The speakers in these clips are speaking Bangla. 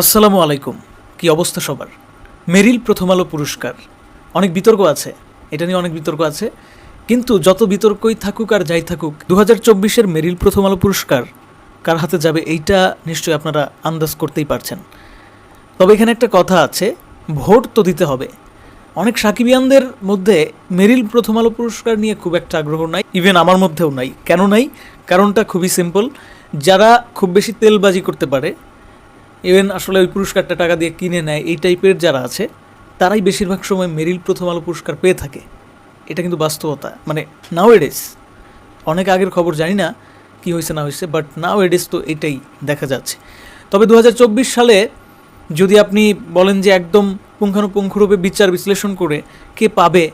আসসালামু আলাইকুম। কি অবস্থা সবার? মেরিল প্রথম আলো পুরস্কার। অনেক বিতর্ক আছে। এটা নিয়ে অনেক বিতর্ক আছে। কিন্তু যত বিতর্কই থাকুক আর যাই থাকুক দু হাজার চব্বিশের মেরিল প্রথম আলো পুরস্কার কার হাতে যাবে এইটা নিশ্চয়ই আপনারা আন্দাজ করতেই পারছেন। তবে এখানে একটা কথা আছে, ভোট তো দিতে হবে। অনেক সাকিবিয়ানদের মধ্যে মেরিল প্রথম আলো পুরস্কার নিয়ে খুব একটা আগ্রহ নাই, ইভেন আমার মধ্যেও নাই। কেন নাই? কারণটা খুবই সিম্পল, যারা খুব বেশি তেলবাজি করতে পারে ইভেন আসলে ওই পুরস্কারটা টাকা দিয়ে কিনে নেয়, এই টাইপের যারা আছে, তারাই বেশিরভাগ সময় মেরিল প্রথম আলো পুরস্কার পেয়ে থাকে। এটা কিন্তু বাস্তবতা। মানে নাও এডেস অনেক আগের খবর জানি না কি হয়েছে, না হয়েছে বাট নাও এডেস তো এটাই দেখা যাচ্ছে। তবে দু হাজার চব্বিশ সালে যদি আপনি বলেন যে একদম পুঙ্খানুপুঙ্খরূপে বিচার বিশ্লেষণ করে কে পাবে,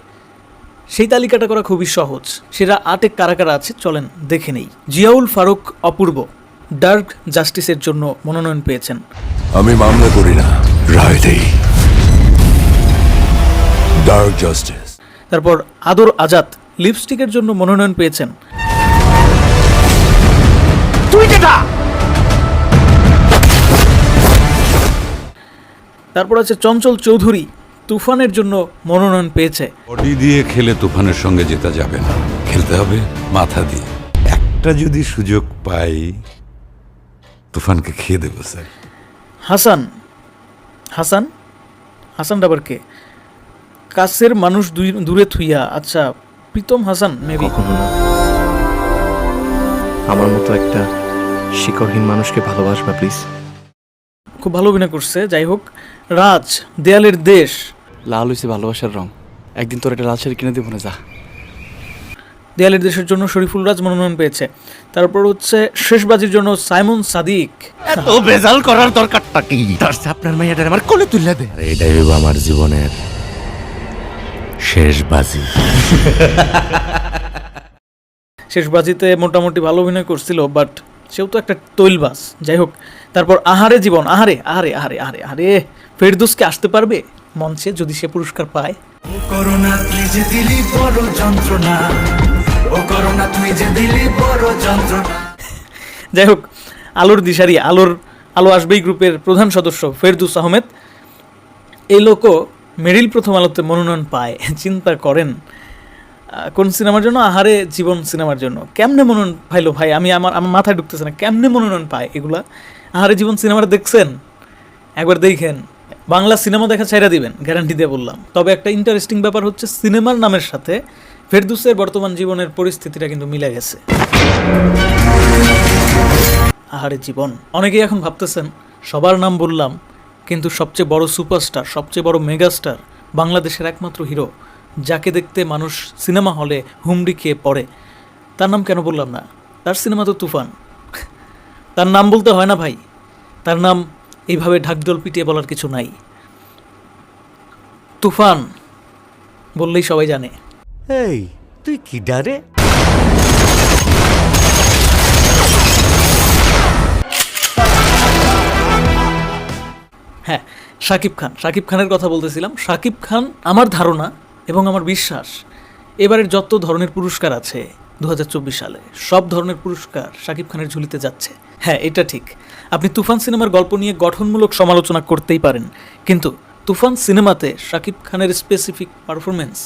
সেই তালিকাটা করা খুবই সহজ। সেটা আটে কারা কারা আছে চলেন দেখে নেই। জিয়াউল ফারুক অপূর্ব। ডার্ক জাস্টিসের জন্য মনোনয়ন পেয়েছেন। আমি মামলা করি না রায় দেই। Dark justice. তারপর আদর আজাদ লিপস্টিকের জন্য মনোনয়ন পেয়েছেন। তারপর আছে চঞ্চল চৌধুরী তুফানের জন্য মনোনয়ন পেয়েছে। বডি দিয়ে খেলে তুফানের সঙ্গে জেতা যাবে না। খেলতে হবে মাথা দিয়ে। একটা যদি সুযোগ পাই তুফানকে খেয়ে দেবো স্যার। হাসান হাসান? হাসান আবার কে? কাছের মানুষ দুই- দূরে থুইয়া আচ্ছা প্রীতম হাসান মেবি কখনো না। আমার মতো একটা শিকড়হীন মানুষকে ভালোবাসবা প্লিজ খুব ভালো অভিনয় করছে যাই হোক। রাজ দেয়ালের দেশ। লাল হইছে ভালোবাসার রং। একদিন তোর একটা লাল শাড়ি কিনে দেবো না যা। দেয়ালের দেশের জন্য শরীফুল রাজ মনোনয়ন পেয়েছে। তারপর হচ্ছে শেষবাজির জন্য সাইমন সাদিক। এত বেজাল করার দরকারটা কি? তার চেয়ে আপনার মেয়েটার আমার কোলে তুলে দে। আরে এটাই হইব আমার জীবনের শেষ বাজি শেষবাজিতে মোটামুটি ভালো অভিনয় করছিল বাট সেও তো একটা তৈলবাস যাই হোক তারপর আহারে জীবন আহারে আহারে আহারে আহারে আহারে ফেরদুসকে আসতে পারবে? মঞ্চে যদি সে পুরস্কার পায়। করোনা দিলি বড় যন্ত্রণা ও করোনা তুই যে দিলি বড় যাই হোক, আলোর দিশারি, আলোর, আলো আসবেই গ্রুপের প্রধান সদস্য ফেরদুস আহমেদ। এই লোকও মেরিল প্রথম আলোতে মনোনয়ন পায়, চিন্তা করেন কোন সিনেমার জন্য? আহারে, জীবন সিনেমার জন্য। কেমনে মনোনয়ন পাইলো ভাই? আমি আমার আমার মাথায় ঢুকতেছে না, কেমনে মনোনয়ন পায় এগুলা? আহারে, জীবন সিনেমাটা দেখছেন? একবার দেখেন। বাংলা সিনেমা দেখা ছাইরা দিবেন, গ্যারান্টি দিয়ে বললাম। তবে একটা ইন্টারেস্টিং ব্যাপার হচ্ছে, সিনেমার নামের সাথে ফেরদুসের বর্তমান জীবনের পরিস্থিতিটা কিন্তু মিলে গেছে। আহারে জীবন। অনেকেই এখন ভাবতেছেন, সবার নাম বললাম, কিন্তু সবচেয়ে বড় সুপারস্টার, সবচেয়ে বড় মেগাস্টার বাংলাদেশের একমাত্র হিরো, যাকে দেখতে মানুষ সিনেমা হলে হুমড়ি খেয়ে পড়ে। তার নাম কেন বললাম না? তার সিনেমা তো তুফান। তার নাম বলতে হয় না ভাই। তার নাম এইভাবে ঢাকঢোল পিটিয়ে বলার কিছু নাই। তুফান বললেই সবাই জানে। এই, তুই কি ডারে? হ্যাঁ শাকিব খান। শাকিব খানের কথা বলতেছিলাম। শাকিব খান আমার ধারণা এবং আমার বিশ্বাস, এবারের যত ধরনের পুরস্কার আছে দু হাজার চব্বিশ সালে, সব ধরনের পুরস্কার শাকিব খানের ঝুলিতে যাচ্ছে। হ্যাঁ এটা ঠিক। আপনি তুফান সিনেমার গল্প নিয়ে গঠনমূলক সমালোচনা করতেই পারেন, কিন্তু তুফান সিনেমাতে শাকিব খানের স্পেসিফিক পারফরমেন্স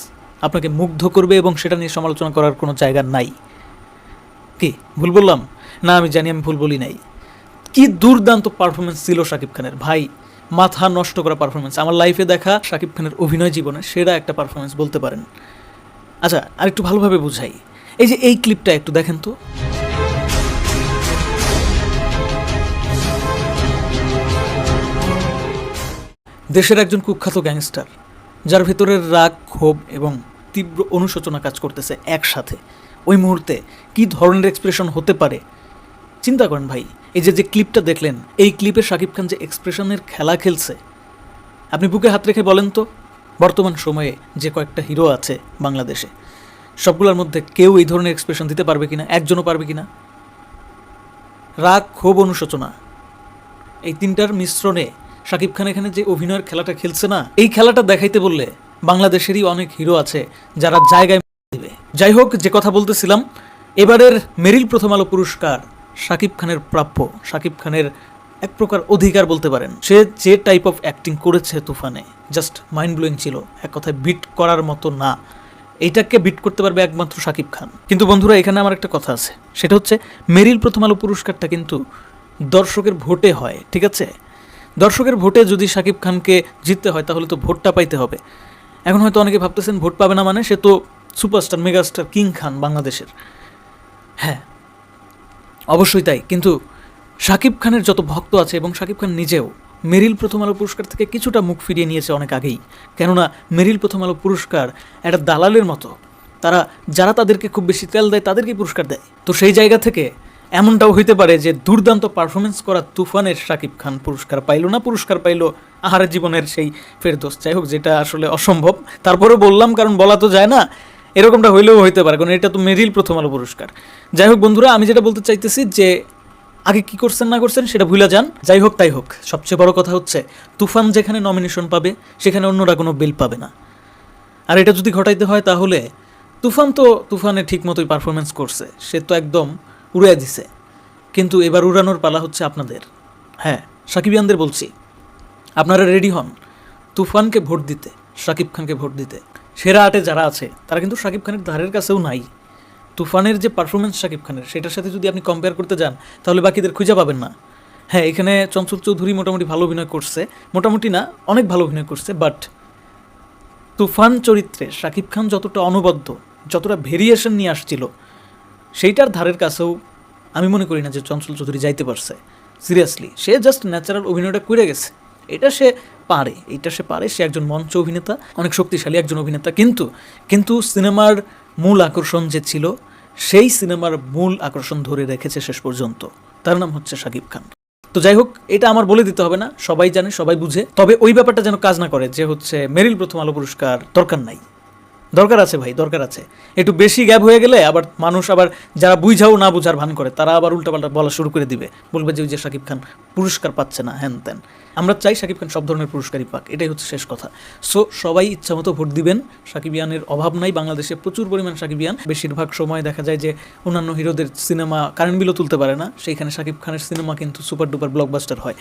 আপনাকে মুগ্ধ করবে এবং সেটা নিয়ে সমালোচনা করার কোনো জায়গা নাই। কি, ভুল বললাম? না, আমি জানি আমি ভুল বলি নাই। কি দুর্দান্ত পারফরমেন্স ছিল শাকিব খানের। ভাই, মাথা নষ্ট করা পারফরমেন্স আমার লাইফে দেখা শাকিব খানের অভিনয় জীবনে সেরা একটা পারফরমেন্স বলতে পারেন। আচ্ছা আর একটু ভালোভাবে বুঝাই। এই যে এই ক্লিপটা একটু দেখেন তো। দেশের একজন কুখ্যাত গ্যাংস্টার যার ভেতরের রাগ, ক্ষোভ এবং তীব্র অনুশোচনা কাজ করতেছে একসাথে। ওই মুহূর্তে কি ধরনের এক্সপ্রেশন হতে পারে? চিন্তা করেন ভাই, এই যে যে ক্লিপটা দেখলেন, এই ক্লিপে শাকিব খান যে এক্সপ্রেশনের খেলা খেলছে, আপনি বুকে হাত রেখে বলেন তো, বর্তমান সময়ে যে কয়েকটা হিরো আছে বাংলাদেশে, সবগুলোর মধ্যে কেউ এই ধরনের এক্সপ্রেশন দিতে পারবে কিনা, একজনও পারবে কিনা? রাগ, ক্ষোভ, অনুশোচনা, এই তিনটার মিশ্রণে শাকিব খান এখানে যে অভিনয়ের খেলাটা খেলছে না, এই খেলাটা দেখাইতে বললে বাংলাদেশেরই অনেক হিরো আছে যারা জায়গায় দিবে যাই হোক, যে কথা বলতেছিলাম, এবারের মেরিল প্রথম আলো পুরস্কার শাকিব খানের প্রাপ্য। শাকিব খানের এক প্রকার অধিকার বলতে পারেন। সে যে টাইপ অফ অ্যাক্টিং করেছে তুফানে জাস্ট মাইন্ড ব্লোয়িং ছিল। এক কথায় বিট করার মতো না। এইটাকে বিট করতে পারবে একমাত্র শাকিব খান। কিন্তু বন্ধুরা, এখানে আমার একটা কথা আছে। সেটা হচ্ছে, মেরিল প্রথম আলো পুরস্কারটা কিন্তু দর্শকের ভোটে হয়, ঠিক আছে? দর্শকের ভোটে যদি শাকিব খানকে জিততে হয়, তাহলে তো ভোটটা পাইতে হবে। এখন হয়তো অনেকে ভাবতেছেন ভোট পাবে না মানে সে তো সুপারস্টার, মেগাস্টার, কিং খান বাংলাদেশের। হ্যাঁ অবশ্যই তাই। কিন্তু শাকিব খানের যত ভক্ত আছে এবং শাকিব খান নিজেও, মেরিল প্রথম আলো পুরস্কার থেকে কিছুটা মুখ ফিরিয়ে নিয়েছে অনেক আগেই। কেননা মেরিল প্রথম আলো পুরস্কার একটা দালালের মতো। তারা, যারা তাদেরকে খুব বেশি তেল দেয়, তাদেরকেই পুরস্কার দেয়। তো সেই জায়গা থেকে এমনটাও হইতে পারে যে দুর্দান্ত পারফরমেন্স করা তুফানের শাকিব খান পুরস্কার পাইলো না, পুরস্কার পাইলো আহারের জীবনের সেই ফেরদোস। যাই হোক, যেটা আসলে অসম্ভব। তারপরে বললাম, কারণ বলা তো যায় না, এরকমটা হইলেও হইতে পারে, কারণ এটা তো মেরিল প্রথম আলো পুরস্কার। যাই হোক বন্ধুরা, আমি যেটা বলতে চাইতেছি যে, আগে কি করছেন না করছেন সেটা ভুলে যান। যাই হোক, তাই হোক, সবচেয়ে বড় কথা হচ্ছে, তুফান যেখানে নমিনেশন পাবে, সেখানে অন্যরা কোনো বিল পাবে না। আর এটা যদি ঘটাইতে হয় তাহলে, তুফান তো তুফানে ঠিক মতোই পারফরমেন্স করছে। সে তো একদম উড়িয়ে দিছে। কিন্তু এবার উড়ানোর পালা হচ্ছে আপনাদের। হ্যাঁ সাকিবিয়ানদের বলছি। আপনারা রেডি হন। তুফানকে ভোট দিতে শাকিব খানকে ভোট দিতে। সেরা আটে যারা আছে, তারা কিন্তু শাকিব খানের ধারের কাছেও নাই। তুফানের যে পারফরমেন্স শাকিব খানের, সেটার সাথে যদি আপনি কম্পেয়ার করতে যান, তাহলে বাকিদের খুঁজে পাবেন না। হ্যাঁ এখানে চঞ্চল চৌধুরী মোটামুটি ভালো অভিনয় করছে। মোটামুটি না, অনেক ভালো অভিনয় করছে বাট তুফান চরিত্রে শাকিব খান যতটা অনবদ্য, যতটা ভেরিয়েশন নিয়ে আসছিল সেইটার ধারের কাছেও আমি মনে করি না যে চঞ্চল চৌধুরী যাইতে পারছে। সিরিয়াসলি সে জাস্ট ন্যাচারাল অভিনয়টা করে গেছে। এটা সে পারে, এটা সে পারে, সে একজন মঞ্চ অভিনেতা, অনেক শক্তিশালী একজন অভিনেতা, কিন্তু কিন্তু সিনেমার মূল আকর্ষণ যে ছিল, সেই সিনেমার মূল আকর্ষণ ধরে রেখেছে শেষ পর্যন্ত। তার নাম হচ্ছে শাকিব খান। তো যাই হোক, এটা আমার বলে দিতে হবে না, সবাই জানে, সবাই বুঝে। তবে ওই ব্যাপারটা যেন কাজ না করে, যে হচ্ছে মেরিল প্রথম আলো পুরস্কার দরকার নাই। দরকার আছে ভাই, দরকার আছে। একটু বেশি গ্যাপ হয়ে গেলে আবার মানুষ আবার যারা বুঝাও না বুঝার ভান করে, তারা আবার উল্টাপাল্টা বলা শুরু করে দিবে। বলবে যে ওই যে শাকিব খান পুরস্কার পাচ্ছে না হ্যান ত্যান আমরা চাই শাকিব খান সব ধরনের পুরস্কারই পাক, এটাই হচ্ছে শেষ কথা। সো সবাই ইচ্ছামতো ভোট দিবেন। সাকিবিয়ানের অভাব নাই, বাংলাদেশে প্রচুর পরিমাণ সাকিবিয়ান বেশিরভাগ সময় দেখা যায় যে অন্যান্য হিরোদের সিনেমা কারেন্ট বিলও তুলতে পারে না, সেইখানে শাকিব খানের সিনেমা কিন্তু সুপার ডুপার ব্লকবাস্টার হয়।